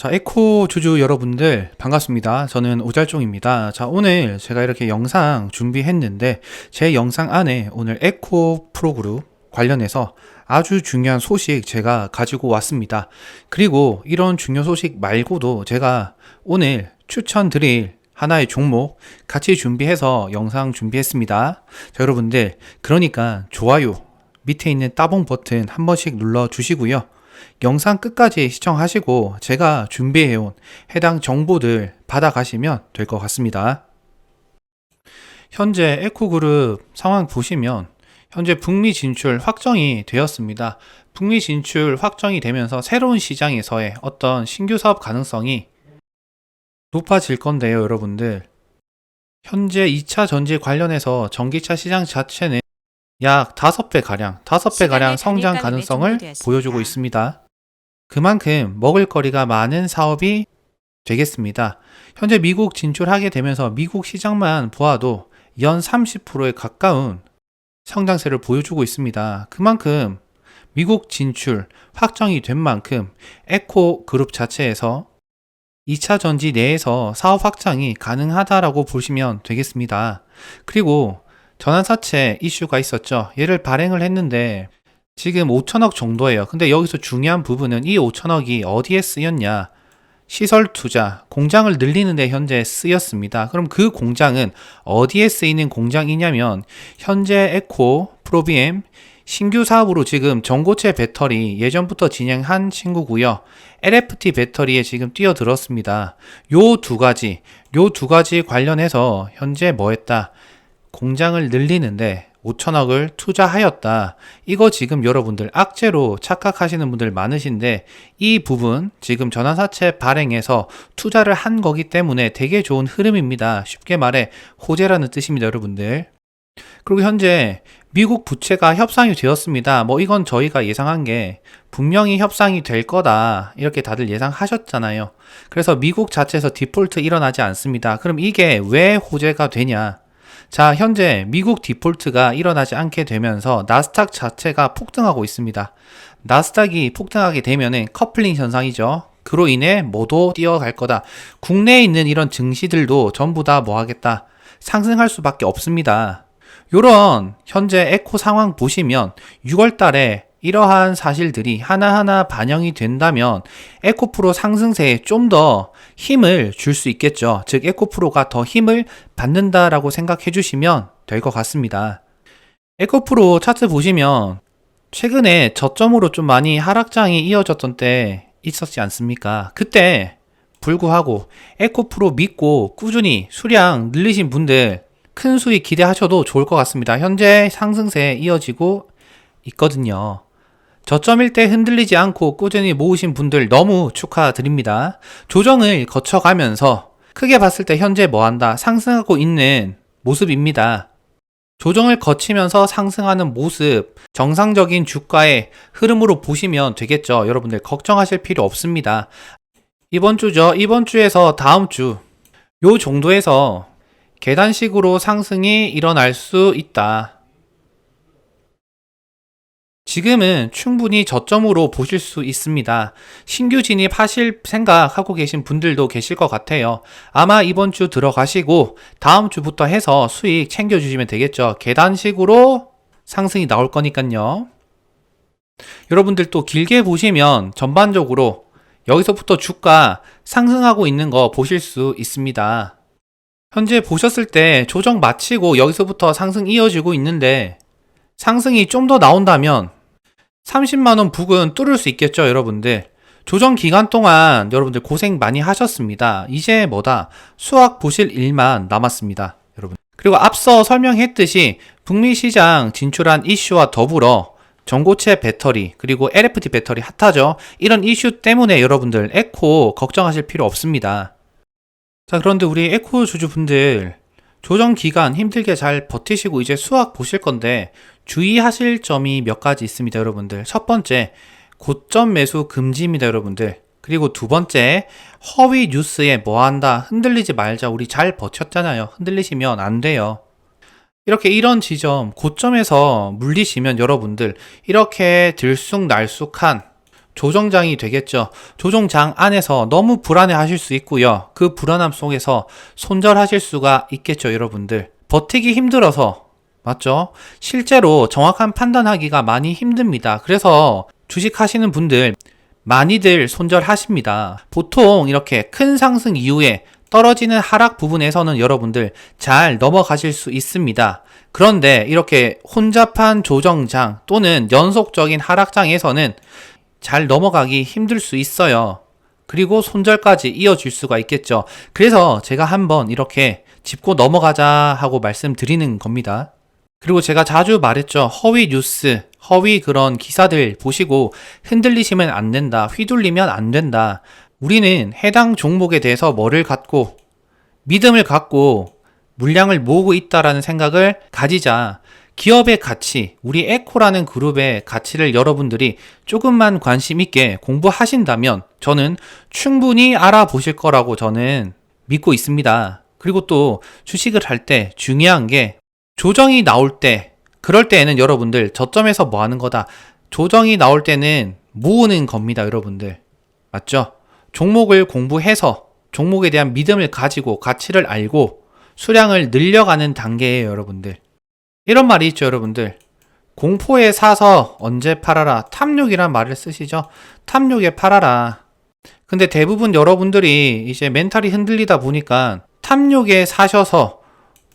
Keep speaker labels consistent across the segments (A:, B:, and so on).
A: 자, 에코 주주 여러분들 반갑습니다. 저는 오잘종입니다. 자, 오늘 제가 이렇게 영상 준비했는데 제 영상 안에 오늘 에코 프로그룹 관련해서 아주 중요한 소식 제가 가지고 왔습니다. 그리고 이런 중요 소식 말고도 제가 오늘 추천드릴 하나의 종목 같이 준비해서 영상 준비했습니다. 자, 여러분들, 그러니까 좋아요 밑에 있는 따봉 버튼 한 번씩 눌러 주시고요. 영상 끝까지 시청하시고 제가 준비해온 해당 정보들 받아가시면 될 것 같습니다. 현재 에코그룹 상황 보시면 현재 북미 진출 확정이 되었습니다. 북미 진출 확정이 되면서 새로운 시장에서의 어떤 신규 사업 가능성이 높아질 건데요, 여러분들. 현재 2차 전지 관련해서 전기차 시장 자체는 약 5배 가량, 5배 가량 성장 가능성을. 보여주고 있습니다. 그만큼 먹을거리가 많은 사업이 되겠습니다. 현재 미국 진출하게 되면서 미국 시장만 보아도 연 30%에 가까운 성장세를 보여주고 있습니다. 그만큼 미국 진출 확정이 된 만큼 에코 그룹 자체에서 2차 전지 내에서 사업 확장이 가능하다라고 보시면 되겠습니다. 그리고 전환사채 이슈가 있었죠. 얘를 발행을 했는데 지금 5천억 정도예요. 근데 여기서 중요한 부분은 이 5천억이 어디에 쓰였냐? 시설 투자, 공장을 늘리는데 현재 쓰였습니다. 그럼 그 공장은 어디에 쓰이는 공장이냐면 현재 에코, 프로비엠, 신규 사업으로 지금 전고체 배터리 예전부터 진행한 친구고요. LFT 배터리에 지금 뛰어들었습니다. 요 두 가지, 요 두 가지 관련해서 현재 뭐 했다? 공장을 늘리는데 5천억을 투자하였다. 이거 지금 여러분들 악재로 착각하시는 분들 많으신데 이 부분 지금 전환사채 발행해서 투자를 한 거기 때문에 되게 좋은 흐름입니다. 쉽게 말해 호재라는 뜻입니다, 여러분들. 그리고 현재 미국 부채가 협상이 되었습니다. 뭐 이건 저희가 예상한 게 분명히 협상이 될 거다. 이렇게 다들 예상하셨잖아요. 그래서 미국 자체에서 디폴트 일어나지 않습니다. 그럼 이게 왜 호재가 되냐? 자, 현재 미국 디폴트가 일어나지 않게 되면서 나스닥 자체가 폭등하고 있습니다. 나스닥이 폭등하게 되면은 커플링 현상이죠. 그로 인해 모두 뛰어갈 거다. 국내에 있는 이런 증시들도 전부 다 뭐 하겠다. 상승할 수밖에 없습니다. 요런 현재 에코 상황 보시면 6월 달에 이러한 사실들이 하나하나 반영이 된다면 에코프로 상승세에 좀 더 힘을 줄 수 있겠죠. 즉 에코프로가 더 힘을 받는다라고 생각해 주시면 될 것 같습니다. 에코프로 차트 보시면 최근에 저점으로 좀 많이 하락장이 이어졌던 때 있었지 않습니까? 그때 불구하고 에코프로 믿고 꾸준히 수량 늘리신 분들 큰 수익 기대하셔도 좋을 것 같습니다. 현재 상승세에 이어지고 있거든요. 저점일 때 흔들리지 않고 꾸준히 모으신 분들 너무 축하드립니다. 조정을 거쳐가면서 크게 봤을 때 현재 뭐 한다? 상승하고 있는 모습입니다. 조정을 거치면서 상승하는 모습, 정상적인 주가의 흐름으로 보시면 되겠죠. 여러분들 걱정하실 필요 없습니다. 이번 주죠. 이번 주에서 다음 주, 요 정도에서 계단식으로 상승이 일어날 수 있다. 지금은 충분히 저점으로 보실 수 있습니다. 신규 진입하실 생각하고 계신 분들도 계실 것 같아요. 아마 이번 주 들어가시고 다음 주부터 해서 수익 챙겨주시면 되겠죠. 계단식으로 상승이 나올 거니까요. 여러분들 또 길게 보시면 전반적으로 여기서부터 주가 상승하고 있는 거 보실 수 있습니다. 현재 보셨을 때 조정 마치고 여기서부터 상승 이어지고 있는데 상승이 좀 더 나온다면 30만원 북은 뚫을 수 있겠죠, 여러분들. 조정 기간 동안 여러분들 고생 많이 하셨습니다. 이제 뭐다? 수학 보실 일만 남았습니다, 여러분. 그리고 앞서 설명했듯이 북미 시장 진출한 이슈와 더불어 전고체 배터리, 그리고 LFT 배터리 핫하죠? 이런 이슈 때문에 여러분들 에코 걱정하실 필요 없습니다. 자, 그런데 우리 에코 주주분들 조정 기간 힘들게 잘 버티시고 이제 수학 보실 건데 주의하실 점이 몇 가지 있습니다, 여러분들. 첫 번째, 고점 매수 금지입니다, 여러분들. 그리고 두 번째, 허위 뉴스에 뭐 한다, 흔들리지 말자. 우리 잘 버텼잖아요. 흔들리시면 안 돼요. 이렇게 이런 지점, 고점에서 물리시면 여러분들, 이렇게 들쑥날쑥한 조정장이 되겠죠. 조정장 안에서 너무 불안해 하실 수 있고요. 그 불안함 속에서 손절하실 수가 있겠죠, 여러분들. 버티기 힘들어서 맞죠? 실제로 정확한 판단하기가 많이 힘듭니다. 그래서 주식 하시는 분들 많이들 손절하십니다. 보통 이렇게 큰 상승 이후에 떨어지는 하락 부분에서는 여러분들 잘 넘어가실 수 있습니다. 그런데 이렇게 혼잡한 조정장 또는 연속적인 하락장에서는 잘 넘어가기 힘들 수 있어요. 그리고 손절까지 이어질 수가 있겠죠. 그래서 제가 한번 이렇게 짚고 넘어가자 하고 말씀드리는 겁니다. 그리고 제가 자주 말했죠. 허위 뉴스, 허위 그런 기사들 보시고 흔들리시면 안 된다. 휘둘리면 안 된다. 우리는 해당 종목에 대해서 뭐를 갖고 믿음을 갖고 물량을 모으고 있다라는 생각을 가지자 기업의 가치, 우리 에코라는 그룹의 가치를 여러분들이 조금만 관심 있게 공부하신다면 저는 충분히 알아보실 거라고 저는 믿고 있습니다. 그리고 또 주식을 할 때 중요한 게 조정이 나올 때 그럴 때에는 여러분들 저점에서 뭐 하는 거다. 조정이 나올 때는 모으는 겁니다, 여러분들. 맞죠? 종목을 공부해서 종목에 대한 믿음을 가지고 가치를 알고 수량을 늘려가는 단계예요, 여러분들. 이런 말이 있죠, 여러분들. 공포에 사서 언제 팔아라. 탐욕이란 말을 쓰시죠? 탐욕에 팔아라. 근데 대부분 여러분들이 이제 멘탈이 흔들리다 보니까 탐욕에 사셔서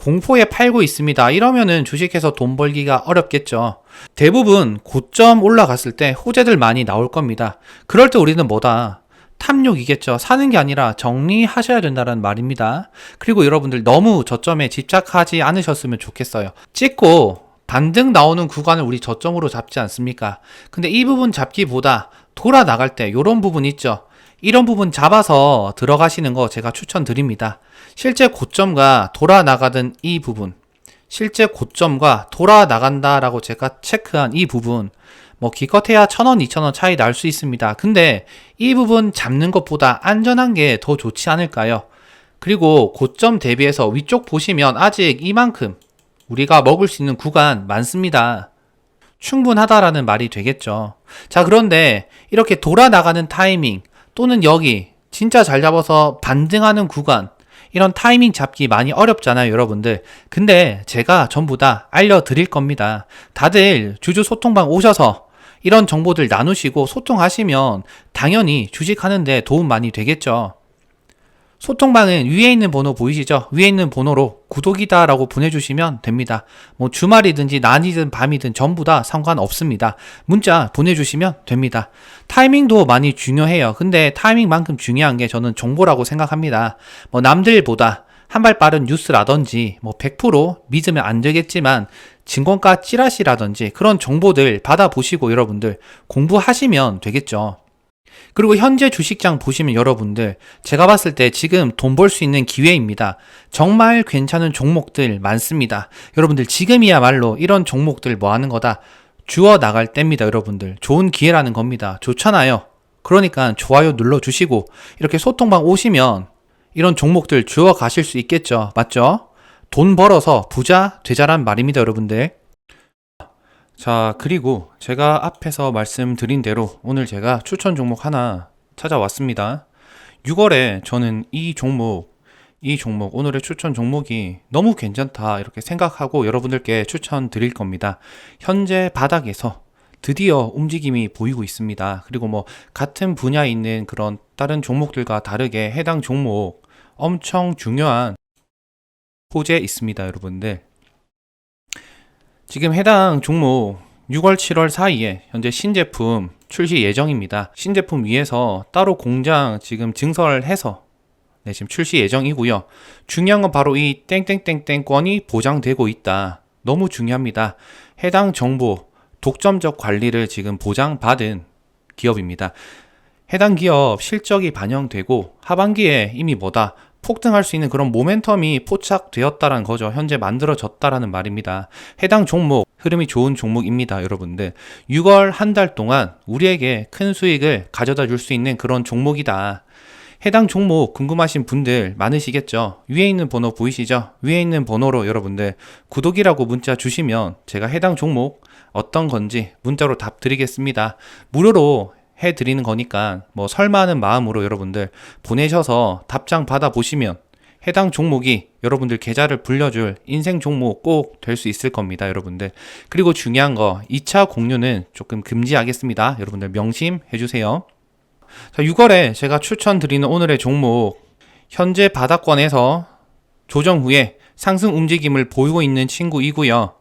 A: 공포에 팔고 있습니다. 이러면은 주식해서 돈 벌기가 어렵겠죠. 대부분 고점 올라갔을 때 호재들 많이 나올 겁니다. 그럴 때 우리는 뭐다? 탐욕이겠죠. 사는 게 아니라 정리하셔야 된다는 말입니다. 그리고 여러분들 너무 저점에 집착하지 않으셨으면 좋겠어요. 찍고 반등 나오는 구간을 우리 저점으로 잡지 않습니까? 근데 이 부분 잡기보다 돌아 나갈 때 이런 부분 있죠. 이런 부분 잡아서 들어가시는 거 제가 추천드립니다. 실제 고점과 돌아 나가던 이 부분, 실제 고점과 돌아 나간다라고 제가 체크한 이 부분, 뭐 기껏해야 천 원, 이천 원 차이 날 수 있습니다. 근데 이 부분 잡는 것보다 안전한 게 더 좋지 않을까요? 그리고 고점 대비해서 위쪽 보시면 아직 이만큼 우리가 먹을 수 있는 구간 많습니다. 충분하다라는 말이 되겠죠. 자, 그런데 이렇게 돌아 나가는 타이밍 또는 여기 진짜 잘 잡아서 반등하는 구간 이런 타이밍 잡기 많이 어렵잖아요, 여러분들. 근데 제가 전부 다 알려드릴 겁니다. 다들 주주 소통방 오셔서 이런 정보들 나누시고 소통하시면 당연히 주식하는데 도움 많이 되겠죠. 소통방은 위에 있는 번호 보이시죠? 위에 있는 번호로 구독이다 라고 보내주시면 됩니다. 뭐 주말이든지 낮이든 밤이든 전부 다 상관없습니다. 문자 보내주시면 됩니다. 타이밍도 많이 중요해요. 근데 타이밍만큼 중요한 게 저는 정보라고 생각합니다. 뭐 남들보다 한 발 빠른 뉴스라든지 뭐 100% 믿으면 안 되겠지만 증권가 찌라시라든지 그런 정보들 받아보시고 여러분들 공부하시면 되겠죠. 그리고 현재 주식장 보시면 여러분들 제가 봤을 때 지금 돈 벌 수 있는 기회입니다. 정말 괜찮은 종목들 많습니다. 여러분들 지금이야말로 이런 종목들 뭐 하는 거다 주어 나갈 때입니다, 여러분들. 좋은 기회라는 겁니다. 좋잖아요. 그러니까 좋아요 눌러 주시고 이렇게 소통방 오시면 이런 종목들 주워 가실 수 있겠죠. 맞죠? 돈 벌어서 부자 되자란 말입니다, 여러분들. 자, 그리고 제가 앞에서 말씀드린 대로 오늘 제가 추천 종목 하나 찾아왔습니다. 6월에 저는 이 종목, 이 종목, 오늘의 추천 종목이 너무 괜찮다 이렇게 생각하고 여러분들께 추천드릴 겁니다. 현재 바닥에서 드디어 움직임이 보이고 있습니다. 그리고 뭐 같은 분야에 있는 그런 다른 종목들과 다르게 해당 종목 엄청 중요한 호재 있습니다, 여러분들. 지금 해당 종목 6월, 7월 사이에 현재 신제품 출시 예정입니다. 신제품 위에서 따로 공장 지금 증설해서 네, 지금 출시 예정이고요. 중요한 건 바로 이 땡땡땡땡권이 보장되고 있다. 너무 중요합니다. 해당 정보 독점적 관리를 지금 보장받은 기업입니다. 해당 기업 실적이 반영되고 하반기에 이미 뭐다 폭등할 수 있는 그런 모멘텀이 포착되었다는 거죠. 현재 만들어졌다라는 말입니다. 해당 종목 흐름이 좋은 종목입니다, 여러분들. 6월 한 달 동안 우리에게 큰 수익을 가져다 줄 수 있는 그런 종목이다. 해당 종목 궁금하신 분들 많으시겠죠? 위에 있는 번호 보이시죠? 위에 있는 번호로 여러분들 구독이라고 문자 주시면 제가 해당 종목 어떤 건지 문자로 답 드리겠습니다. 무료로 해드리는 거니까 뭐 설마하는 마음으로 여러분들 보내셔서 답장 받아보시면 해당 종목이 여러분들 계좌를 불려줄 인생 종목 꼭 될 수 있을 겁니다, 여러분들. 그리고 중요한 거 2차 공유는 조금 금지하겠습니다. 여러분들 명심해 주세요. 자, 6월에 제가 추천드리는 오늘의 종목 현재 바닥권에서 조정 후에 상승 움직임을 보이고 있는 친구이고요.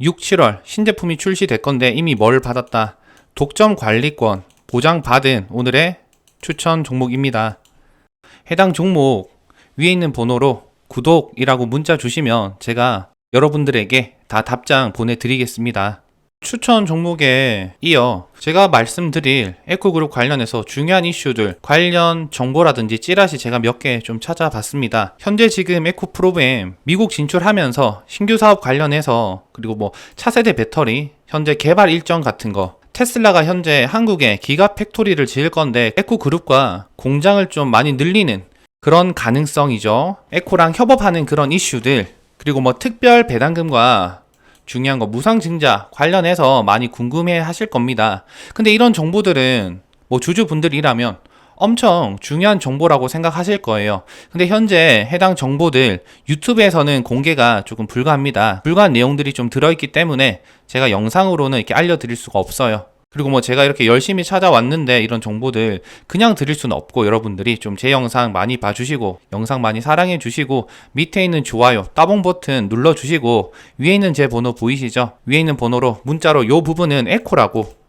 A: 6, 7월 신제품이 출시될 건데 이미 뭘 받았다. 독점 관리권 보장받은 오늘의 추천 종목입니다. 해당 종목 위에 있는 번호로 구독이라고 문자 주시면 제가 여러분들에게 다 답장 보내드리겠습니다. 추천 종목에 이어 제가 말씀드릴 에코그룹 관련해서 중요한 이슈들 관련 정보라든지 찌라시 제가 몇 개 좀 찾아봤습니다. 현재 지금 에코 프로그램 미국 진출하면서 신규 사업 관련해서 그리고 뭐 차세대 배터리 현재 개발 일정 같은 거 테슬라가 현재 한국에 기가 팩토리를 지을 건데 에코 그룹과 공장을 좀 많이 늘리는 그런 가능성이죠. 에코랑 협업하는 그런 이슈들 그리고 뭐 특별 배당금과 중요한 거 무상증자 관련해서 많이 궁금해 하실 겁니다. 근데 이런 정보들은 뭐 주주분들이라면 엄청 중요한 정보라고 생각하실 거예요. 근데 현재 해당 정보들 유튜브에서는 공개가 조금 불가합니다. 불가한 내용들이 좀 들어있기 때문에 제가 영상으로는 이렇게 알려드릴 수가 없어요. 그리고 뭐 제가 이렇게 열심히 찾아왔는데 이런 정보들 그냥 드릴 수는 없고 여러분들이 좀 제 영상 많이 봐주시고 영상 많이 사랑해 주시고 밑에 있는 좋아요 따봉 버튼 눌러 주시고 위에 있는 제 번호 보이시죠? 위에 있는 번호로 문자로 요 부분은 에코라고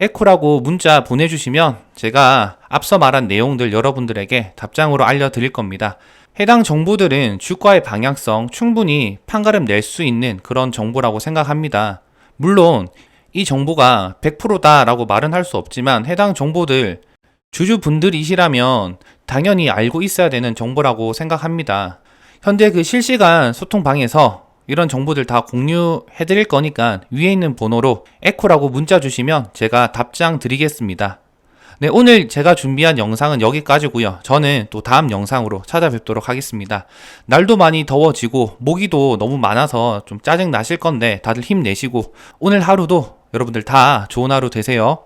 A: 에코라고 문자 보내주시면 제가 앞서 말한 내용들 여러분들에게 답장으로 알려드릴 겁니다. 해당 정보들은 주가의 방향성 충분히 판가름 낼 수 있는 그런 정보라고 생각합니다. 물론 이 정보가 100%다라고 말은 할 수 없지만 해당 정보들 주주분들이시라면 당연히 알고 있어야 되는 정보라고 생각합니다. 현재 그 실시간 소통방에서 이런 정보들 다 공유해 드릴 거니까 위에 있는 번호로 에코라고 문자 주시면 제가 답장 드리겠습니다. 네, 오늘 제가 준비한 영상은 여기까지고요. 저는 또 다음 영상으로 찾아뵙도록 하겠습니다. 날도 많이 더워지고 모기도 너무 많아서 좀 짜증 나실 건데 다들 힘내시고 오늘 하루도 여러분들 다 좋은 하루 되세요.